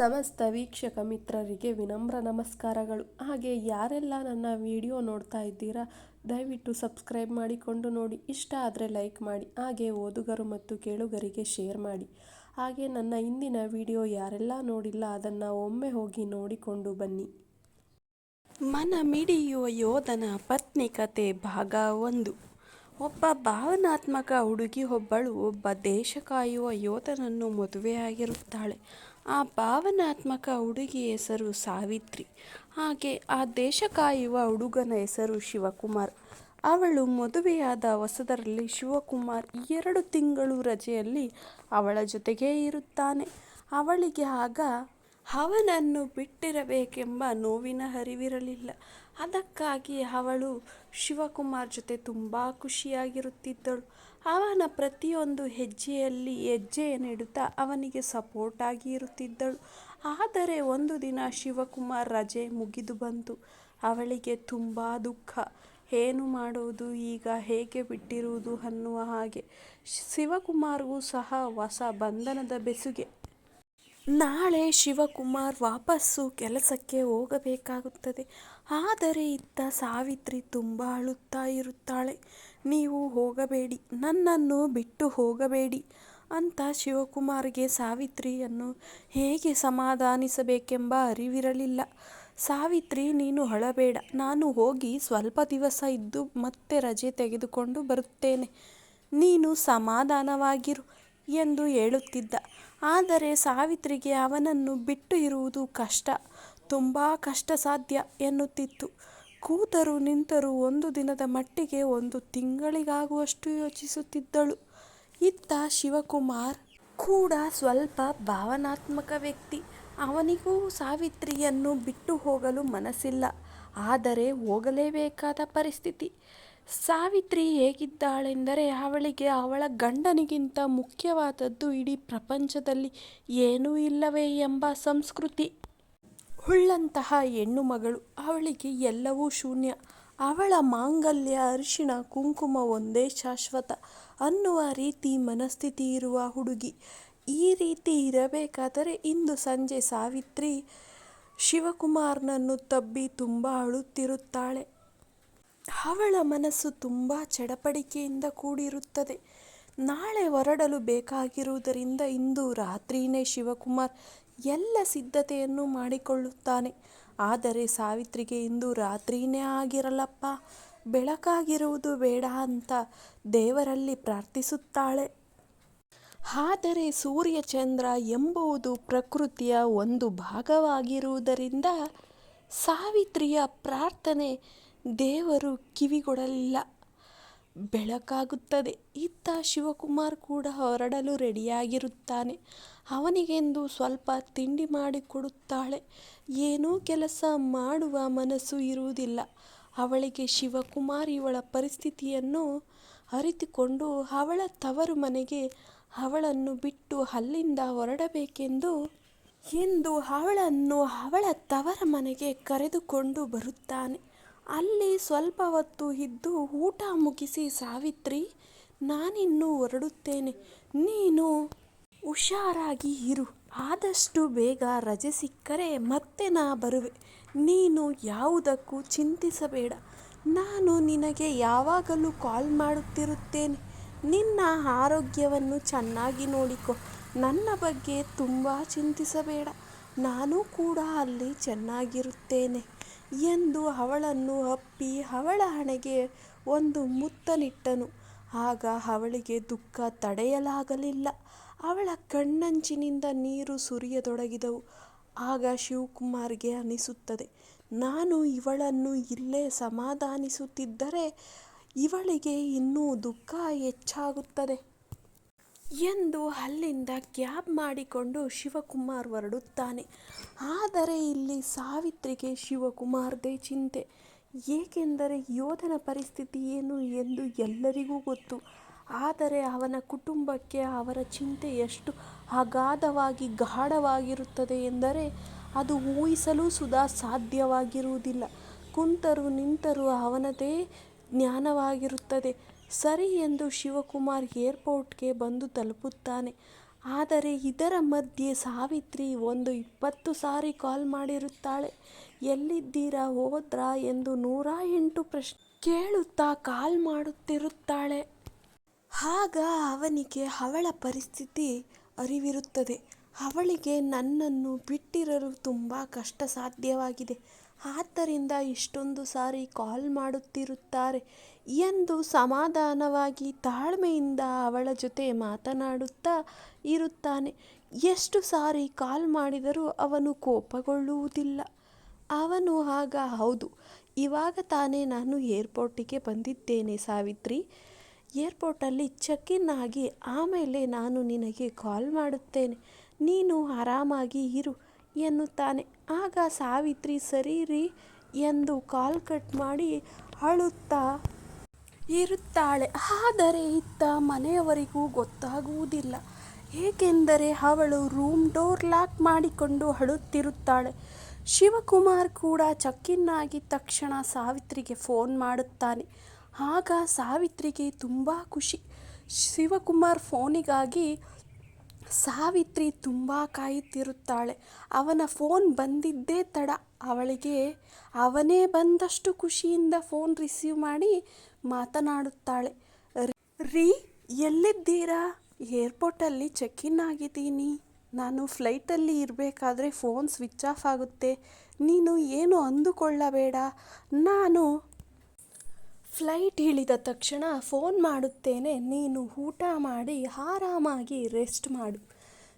ಸಮಸ್ತ ವೀಕ್ಷಕ ಮಿತ್ರರಿಗೆ ವಿನಮ್ರ ನಮಸ್ಕಾರಗಳು. ಹಾಗೆ ಯಾರೆಲ್ಲ ನನ್ನ ವಿಡಿಯೋ ನೋಡ್ತಾ ಇದ್ದೀರಾ, ದಯವಿಟ್ಟು ಸಬ್ಸ್ಕ್ರೈಬ್ ಮಾಡಿಕೊಂಡು ನೋಡಿ. ಇಷ್ಟ ಆದರೆ ಲೈಕ್ ಮಾಡಿ, ಹಾಗೆ ಓದುಗರು ಮತ್ತು ಕೇಳುಗರಿಗೆ ಶೇರ್ ಮಾಡಿ. ಹಾಗೆ ನನ್ನ ಇಂದಿನ ವಿಡಿಯೋ ಯಾರೆಲ್ಲ ನೋಡಿಲ್ಲ, ಅದನ್ನು ಒಮ್ಮೆ ಹೋಗಿ ನೋಡಿಕೊಂಡು ಬನ್ನಿ. ಮನ ಮಿಡಿಯುವ ಯೋಧನ ಪತ್ನಿ ಕತೆ ಭಾಗ ಒಂದು. ಒಬ್ಬ ಭಾವನಾತ್ಮಕ ಹುಡುಗಿ, ಒಬ್ಬಳು ಒಬ್ಬ ದೇಶ ಕಾಯುವ ಯೋಧನನ್ನು ಮದುವೆಯಾಗಿರುತ್ತಾಳೆ. ಆ ಭಾವನಾತ್ಮಕ ಹುಡುಗಿ ಹೆಸರು ಸಾವಿತ್ರಿ. ಹಾಗೆ ಆ ದೇಶ ಕಾಯುವ ಹುಡುಗನ ಹೆಸರು ಶಿವಕುಮಾರ್. ಅವಳು ಮದುವೆಯಾದ ಹೊಸದರಲ್ಲಿ ಶಿವಕುಮಾರ್ ಎರಡು ತಿಂಗಳು ರಜೆಯಲ್ಲಿ ಅವಳ ಜೊತೆಗೇ ಇರುತ್ತಾನೆ. ಅವಳಿಗೆ ಆಗ ಅವನನ್ನು ಬಿಟ್ಟಿರಬೇಕೆಂಬ ನೋವಿನ ಹರಿವಿರಲಿಲ್ಲ. ಅದಕ್ಕಾಗಿ ಅವಳು ಶಿವಕುಮಾರ್ ಜೊತೆ ತುಂಬ ಖುಷಿಯಾಗಿರುತ್ತಿದ್ದಳು. ಅವನ ಪ್ರತಿಯೊಂದು ಹೆಜ್ಜೆಯಲ್ಲಿ ಹೆಜ್ಜೆಯನ್ನಿಡುತ್ತಾ ಅವನಿಗೆ ಸಪೋರ್ಟಾಗಿ ಇರುತ್ತಿದ್ದಳು. ಆದರೆ ಒಂದು ದಿನ ಶಿವಕುಮಾರ್ ರಜೆ ಮುಗಿದು ಬಂತು. ಅವಳಿಗೆ ತುಂಬ ದುಃಖ. ಏನು ಮಾಡುವುದು? ಈಗ ಹೇಗೆ ಬಿಟ್ಟಿರುವುದು ಅನ್ನುವ ಹಾಗೆ. ಶಿವಕುಮಾರ್ಗೂ ಸಹ ಹೊಸ ಬಂಧನದ ಬೆಸುಗೆ. ನಾಳೆ ಶಿವಕುಮಾರ್ ವಾಪಸ್ಸು ಕೆಲಸಕ್ಕೆ ಹೋಗಬೇಕಾಗುತ್ತದೆ. ಆದರೆ ಇತ್ತ ಸಾವಿತ್ರಿ ತುಂಬ ಅಳುತ್ತಾ ಇರುತ್ತಾಳೆ. ನೀವು ಹೋಗಬೇಡಿ, ನನ್ನನ್ನು ಬಿಟ್ಟು ಹೋಗಬೇಡಿ ಅಂತ ಶಿವಕುಮಾರ್ಗೆ ಸಾವಿತ್ರಿಯನ್ನು ಹೇಗೆ ಸಮಾಧಾನಿಸಬೇಕೆಂಬ ಅರಿವಿರಲಿಲ್ಲ. ಸಾವಿತ್ರಿ, ನೀನು ಅಳಬೇಡ, ನಾನು ಹೋಗಿ ಸ್ವಲ್ಪ ದಿವಸ ಇದ್ದು ಮತ್ತೆ ರಜೆ ತೆಗೆದುಕೊಂಡು ಬರುತ್ತೇನೆ. ನೀನು ಸಮಾಧಾನವಾಗಿರು ಎಂದು ಹೇಳುತ್ತಿದ್ದ. ಆದರೆ ಸಾವಿತ್ರಿಗೆ ಅವನನ್ನು ಬಿಟ್ಟು ಇರುವುದು ಕಷ್ಟ. ತುಂಬ ಕಷ್ಟ ಸಾಧ್ಯ ಎನ್ನುತ್ತಿತ್ತು. ಕೂತರು ನಿಂತರು ಒಂದು ದಿನದ ಮಟ್ಟಿಗೆ ಒಂದು ತಿಂಗಳಿಗಾಗುವಷ್ಟು ಯೋಚಿಸುತ್ತಿದ್ದಳು. ಇತ್ತ ಶಿವಕುಮಾರ್ ಕೂಡ ಸ್ವಲ್ಪ ಭಾವನಾತ್ಮಕ ವ್ಯಕ್ತಿ. ಅವನಿಗೂ ಸಾವಿತ್ರಿಯನ್ನು ಬಿಟ್ಟು ಹೋಗಲು ಮನಸ್ಸಿಲ್ಲ. ಆದರೆ ಹೋಗಲೇಬೇಕಾದ ಪರಿಸ್ಥಿತಿ. ಸಾವಿತ್ರಿ ಹೇಗಿದ್ದಾಳೆಂದರೆ ಅವಳಿಗೆ ಅವಳ ಗಂಡನಿಗಿಂತ ಮುಖ್ಯವಾದದ್ದು ಇಡೀ ಪ್ರಪಂಚದಲ್ಲಿ ಏನೂ ಇಲ್ಲವೇ ಎಂಬ ಸಂಸ್ಕೃತಿ. ಉಳ್ಳಂತಹ ಹೆಣ್ಣು ಮಗಳು. ಅವಳಿಗೆ ಎಲ್ಲವೂ ಶೂನ್ಯ. ಅವಳ ಮಾಂಗಲ್ಯ, ಅರಿಶಿಣ, ಕುಂಕುಮ ಒಂದೇ ಶಾಶ್ವತ ಅನ್ನುವ ರೀತಿ ಮನಸ್ಥಿತಿ ಇರುವ ಹುಡುಗಿ. ಈ ರೀತಿ ಇರಬೇಕಾದರೆ ಇಂದು ಸಂಜೆ ಸಾವಿತ್ರಿ ಶಿವಕುಮಾರ್ನನ್ನು ತಬ್ಬಿ ತುಂಬ ಅಳುತ್ತಿರುತ್ತಾಳೆ. ಅವಳ ಮನಸ್ಸು ತುಂಬ ಚಡಪಡಿಕೆಯಿಂದ ಕೂಡಿರುತ್ತದೆ. ನಾಳೆ ಹೊರಡಲು ಬೇಕಾಗಿರುವುದರಿಂದ ಇಂದು ರಾತ್ರಿಯೇ ಶಿವಕುಮಾರ್ ಎಲ್ಲ ಸಿದ್ಧತೆಯನ್ನು ಮಾಡಿಕೊಳ್ಳುತ್ತಾನೆ. ಆದರೆ ಸಾವಿತ್ರಿಗೆ ಇಂದು ರಾತ್ರಿಯೇ ಆಗಿರಲಪ್ಪ ಬೆಳಕಾಗಿರುವುದು ಬೇಡ ಅಂತ ದೇವರಲ್ಲಿ ಪ್ರಾರ್ಥಿಸುತ್ತಾಳೆ. ಆದರೆ ಸೂರ್ಯಚಂದ್ರ ಎಂಬುವುದು ಪ್ರಕೃತಿಯ ಒಂದು ಭಾಗವಾಗಿರುವುದರಿಂದ ಸಾವಿತ್ರಿಯ ಪ್ರಾರ್ಥನೆ ದೇವರು ಕಿವಿಗೊಡಲಿಲ್ಲ. ಬೆಳಕಾಗುತ್ತದೆ. ಇತ್ತ ಶಿವಕುಮಾರ್ ಕೂಡ ಹೊರಡಲು ರೆಡಿಯಾಗಿರುತ್ತಾನೆ. ಅವನಿಗೆಂದು ಸ್ವಲ್ಪ ತಿಂಡಿ ಮಾಡಿಕೊಡುತ್ತಾಳೆ ಏನೂ ಕೆಲಸ ಮಾಡುವ ಮನಸ್ಸು ಇರುವುದಿಲ್ಲ. ಅವಳಿಗೆ ಶಿವಕುಮಾರ್ ಇವಳ ಪರಿಸ್ಥಿತಿಯನ್ನು ಅರಿತುಕೊಂಡು ಅವಳ ತವರು ಮನೆಗೆ ಅವಳನ್ನು ಬಿಟ್ಟು ಅಲ್ಲಿಂದ ಹೊರಡಬೇಕೆಂದು ಎಂದು ಅವಳನ್ನು ಅವಳ ತವರ ಮನೆಗೆ ಕರೆದುಕೊಂಡು ಬರುತ್ತಾನೆ. ಅಲ್ಲಿ ಸ್ವಲ್ಪ ಹೊತ್ತು ಇದ್ದು ಊಟ ಮುಗಿಸಿ, ಸಾವಿತ್ರಿ, ನಾನಿನ್ನು ಹೊರಡುತ್ತೇನೆ. ನೀನು ಹುಷಾರಾಗಿ ಇರು. ಆದಷ್ಟು ಬೇಗ ರಜೆ ಸಿಕ್ಕರೆ ಮತ್ತೆ ನಾ ಬರುವೆ. ನೀನು ಯಾವುದಕ್ಕೂ ಚಿಂತಿಸಬೇಡ. ನಾನು ನಿನಗೆ ಯಾವಾಗಲೂ ಕಾಲ್ ಮಾಡುತ್ತಿರುತ್ತೇನೆ. ನಿನ್ನ ಆರೋಗ್ಯವನ್ನು ಚೆನ್ನಾಗಿ ನೋಡಿಕೊ. ನನ್ನ ಬಗ್ಗೆ ತುಂಬ ಚಿಂತಿಸಬೇಡ. ನಾನು ಕೂಡ ಅಲ್ಲಿ ಚೆನ್ನಾಗಿರುತ್ತೇನೆ. ಎಂದು ಅವಳನ್ನು ಅಪ್ಪಿ ಅವಳ ಹಣೆಗೆ ಒಂದು ಮುತ್ತನಿಟ್ಟನು ಆಗ ಅವಳಿಗೆ ದುಃಖ ತಡೆಯಲಾಗಲಿಲ್ಲ. ಅವಳ ಕಣ್ಣಂಚಿನಿಂದ ನೀರು ಸುರಿಯತೊಡಗಿದವು. ಆಗ ಶಿವಕುಮಾರ್ಗೆ ಅನಿಸುತ್ತದೆ, ನಾನು ಇವಳನ್ನು ಇಲ್ಲೇ ಸಮಾಧಾನಿಸುತ್ತಿದ್ದರೆ ಇವಳಿಗೆ ಇನ್ನೂ ದುಃಖ ಹೆಚ್ಚಾಗುತ್ತದೆ. ಎಂದು ಅಲ್ಲಿಂದ ಕ್ಯಾಬ್ ಮಾಡಿಕೊಂಡು ಶಿವಕುಮಾರ್ ಹೊರಡುತ್ತಾನೆ. ಆದರೆ ಇಲ್ಲಿ ಸಾವಿತ್ರಿಗೆ ಶಿವಕುಮಾರ್ದೇ ಚಿಂತೆ. ಏಕೆಂದರೆ ಯೋಧನ ಪರಿಸ್ಥಿತಿ ಏನು ಎಂದು ಎಲ್ಲರಿಗೂ ಗೊತ್ತು. ಆದರೆ ಅವನ ಕುಟುಂಬಕ್ಕೆ ಅವರ ಚಿಂತೆ ಎಷ್ಟು ಅಗಾಧವಾಗಿ ಗಾಢವಾಗಿರುತ್ತದೆ ಎಂದರೆ ಅದು ಊಹಿಸಲು ಸುಧಾ ಸಾಧ್ಯವಾಗಿರುವುದಿಲ್ಲ. ಕುಂತರು ನಿಂತರು ಅವನದೇ ಜ್ಞಾನವಾಗಿರುತ್ತದೆ. ಸರಿ ಎಂದು ಶಿವಕುಮಾರ್ ಏರ್ಪೋರ್ಟ್ಗೆ ಬಂದು ತಲುಪುತ್ತಾನೆ. ಆದರೆ ಇದರ ಮಧ್ಯೆ ಸಾವಿತ್ರಿ ಒಂದು ಇಪ್ಪತ್ತು ಸಾರಿ ಕಾಲ್ ಮಾಡಿರುತ್ತಾಳೆ. ಎಲ್ಲಿದ್ದೀರಾ ಹೋದ್ರಾ ಎಂದು ನೂರ ಎಂಟು ಪ್ರಶ್ನೆ ಕೇಳುತ್ತಾ ಕಾಲ್ ಮಾಡುತ್ತಿರುತ್ತಾಳೆ. ಆಗ ಅವನಿಗೆ ಅವಳ ಪರಿಸ್ಥಿತಿ ಅರಿವಿರುತ್ತದೆ. ಅವಳಿಗೆ ನನ್ನನ್ನು ಬಿಟ್ಟಿರಲು ತುಂಬ ಕಷ್ಟ ಸಾಧ್ಯವಾಗಿದೆ ಆದ್ದರಿಂದ ಇಷ್ಟೊಂದು ಸಾರಿ ಕಾಲ್ ಮಾಡುತ್ತಿರುತ್ತಾರೆ. ಎಂದು ಸಮಾಧಾನವಾಗಿ ತಾಳ್ಮೆಯಿಂದ ಅವಳ ಜೊತೆ ಮಾತನಾಡುತ್ತಾ ಇರುತ್ತಾನೆ. ಎಷ್ಟು ಸಾರಿ ಕಾಲ್ ಮಾಡಿದರೂ ಅವನು ಕೋಪಗೊಳ್ಳುವುದಿಲ್ಲ. ಅವನು ಆಗ, ಹೌದು, ಇವಾಗ ತಾನೇ ನಾನು ಏರ್ಪೋರ್ಟಿಗೆ ಬಂದಿದ್ದೇನೆ ಸಾವಿತ್ರಿ. ಏರ್ಪೋರ್ಟಲ್ಲಿ ಚೆಕ್ ಇನ್ ಆಗಿ ಆಮೇಲೆ ನಾನು ನಿನಗೆ ಕಾಲ್ ಮಾಡುತ್ತೇನೆ. ನೀನು ಆರಾಮಾಗಿ ಇರು, ಎನ್ನುತ್ತಾನೆ. ಆಗ ಸಾವಿತ್ರಿ, ಸರಿ ರೀ, ಎಂದು ಕಾಲ್ ಕಟ್ ಮಾಡಿ ಅಳುತ್ತಾ ಇರುತ್ತಾಳೆ. ಆದರೆ ಇತ್ತ ಮನೆಯವರಿಗೂ ಗೊತ್ತಾಗುವುದಿಲ್ಲ. ಏಕೆಂದರೆ ಅವಳು ರೂಮ್ ಡೋರ್ ಲಾಕ್ ಮಾಡಿಕೊಂಡು ಅಳುತ್ತಿರುತ್ತಾಳೆ. ಶಿವಕುಮಾರ್ ಕೂಡ ಚಕ್ಕಿನ್ನಾಗಿ ತಕ್ಷಣ ಸಾವಿತ್ರಿಗೆ ಫೋನ್ ಮಾಡುತ್ತಾನೆ. ಆಗ ಸಾವಿತ್ರಿಗೆ ತುಂಬ ಖುಷಿ. ಶಿವಕುಮಾರ್ ಫೋನಿಗಾಗಿ ಸಾವಿತ್ರಿ ತುಂಬ ಕಾಯುತ್ತಿರುತ್ತಾಳೆ. ಅವನ ಫೋನ್ ಬಂದಿದ್ದೇ ತಡ. ಅವಳಿಗೆ ಅವನೇ ಬಂದಷ್ಟು ಖುಷಿಯಿಂದ ಫೋನ್ ರಿಸೀವ್ ಮಾಡಿ ಮಾತನಾಡುತ್ತಾಳೆ. ರೀ, ಎಲ್ಲಿದ್ದೀರಾ? ಏರ್ಪೋರ್ಟಲ್ಲಿ ಚೆಕ್ ಇನ್ ಆಗಿದ್ದೀನಿ. ನಾನು ಫ್ಲೈಟಲ್ಲಿ ಇರಬೇಕಾದ್ರೆ ಫೋನ್ ಸ್ವಿಚ್ ಆಫ್ ಆಗುತ್ತೆ. ನೀನು ಏನು ಅಂದುಕೊಳ್ಳಬೇಡ. ನಾನು ಫ್ಲೈಟ್ ಇಳಿದ ತಕ್ಷಣ ಫೋನ್ ಮಾಡುತ್ತೇನೆ. ನೀನು ಊಟ ಮಾಡಿ ಆರಾಮಾಗಿ ರೆಸ್ಟ್ ಮಾಡು.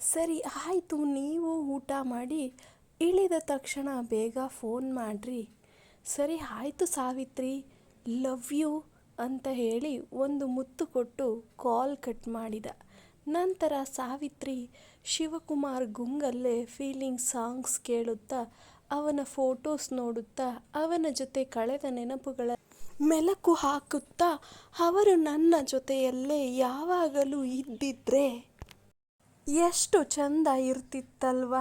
ಸರಿ, ಆಯಿತು. ನೀವು ಊಟ ಮಾಡಿ ಇಳಿದ ತಕ್ಷಣ ಬೇಗ ಫೋನ್ ಮಾಡಿರಿ. ಸರಿ, ಆಯಿತು ಸಾವಿತ್ರಿ. ಲವ್ ಯು ಅಂತ ಹೇಳಿ ಒಂದು ಮುತ್ತು ಕೊಟ್ಟು ಕಾಲ್ ಕಟ್ ಮಾಡಿದ. ನಂತರ ಸಾವಿತ್ರಿ ಶಿವಕುಮಾರ್ ಗುಂಗಲ್ಲೇ ಫೀಲಿಂಗ್ ಸಾಂಗ್ಸ್ ಕೇಳುತ್ತಾ, ಅವನ ಫೋಟೋಸ್ ನೋಡುತ್ತಾ, ಅವನ ಜೊತೆ ಕಳೆದ ನೆನಪುಗಳ ಮೆಲಕು ಹಾಕುತ್ತಾ, ಅವರು ನನ್ನ ಜೊತೆಯಲ್ಲೇ ಯಾವಾಗಲೂ ಇದ್ದಿದ್ರೆ ಎಷ್ಟು ಚಂದ ಇರ್ತಿತ್ತಲ್ವ.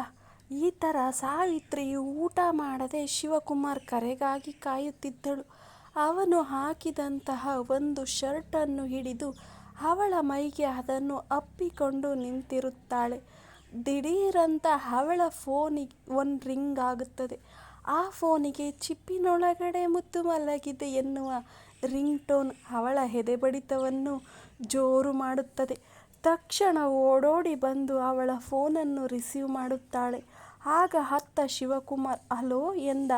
ಈ ಥರ ಸಾವಿತ್ರಿಯು ಊಟ ಮಾಡದೆ ಶಿವಕುಮಾರ್ ಕರೆಗಾಗಿ ಕಾಯುತ್ತಿದ್ದಳು. ಅವನು ಹಾಕಿದಂತಹ ಒಂದು ಶರ್ಟನ್ನು ಹಿಡಿದು ಅವಳ ಮೈಗೆ ಅದನ್ನು ಅಪ್ಪಿಕೊಂಡು ನಿಂತಿರುತ್ತಾಳೆ. ದಿಢೀರಂತ ಅವಳ ಫೋನಿಗೆ ಒಂದು ರಿಂಗ್ ಆಗುತ್ತದೆ. ಆ ಫೋನಿಗೆ ಚಿಪ್ಪಿನೊಳಗಡೆ ಮುತ್ತು ಮಲಗಿದೆ ಎನ್ನುವ ರಿಂಗ್ ಟೋನ್ ಅವಳ ಎದೆ ಬಡಿತವನ್ನು ಜೋರು ಮಾಡುತ್ತದೆ. ತಕ್ಷಣ ಓಡೋಡಿ ಬಂದು ಅವಳ ಫೋನನ್ನು ರಿಸೀವ್ ಮಾಡುತ್ತಾಳೆ. ಆಗ ಅತ್ತ ಶಿವಕುಮಾರ್, ಅಲೋ ಎಂದ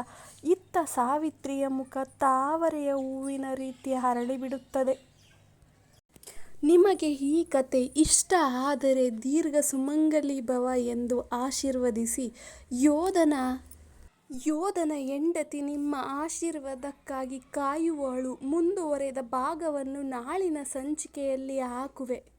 ಇತ್ತ ಸಾವಿತ್ರಿಯ ಮುಖ ತಾವರೆಯ ಹೂವಿನ ರೀತಿ ಹರಳಿಬಿಡುತ್ತದೆ. ನಿಮಗೆ ಈ ಕತೆ ಇಷ್ಟ ಆದರೆ ದೀರ್ಘ ಸುಮಂಗಲಿ ಭವ ಎಂದು ಆಶೀರ್ವದಿಸಿ, ಯೋಧನ ಯೋಧನ ಹೆಂಡತಿ ನಿಮ್ಮ ಆಶೀರ್ವಾದಕ್ಕಾಗಿ ಕಾಯುವಳು, ಮುಂದುವರೆದ ಭಾಗವನ್ನು ನಾಳಿನ ಸಂಚಿಕೆಯಲ್ಲಿ ಹಾಕುವೆ.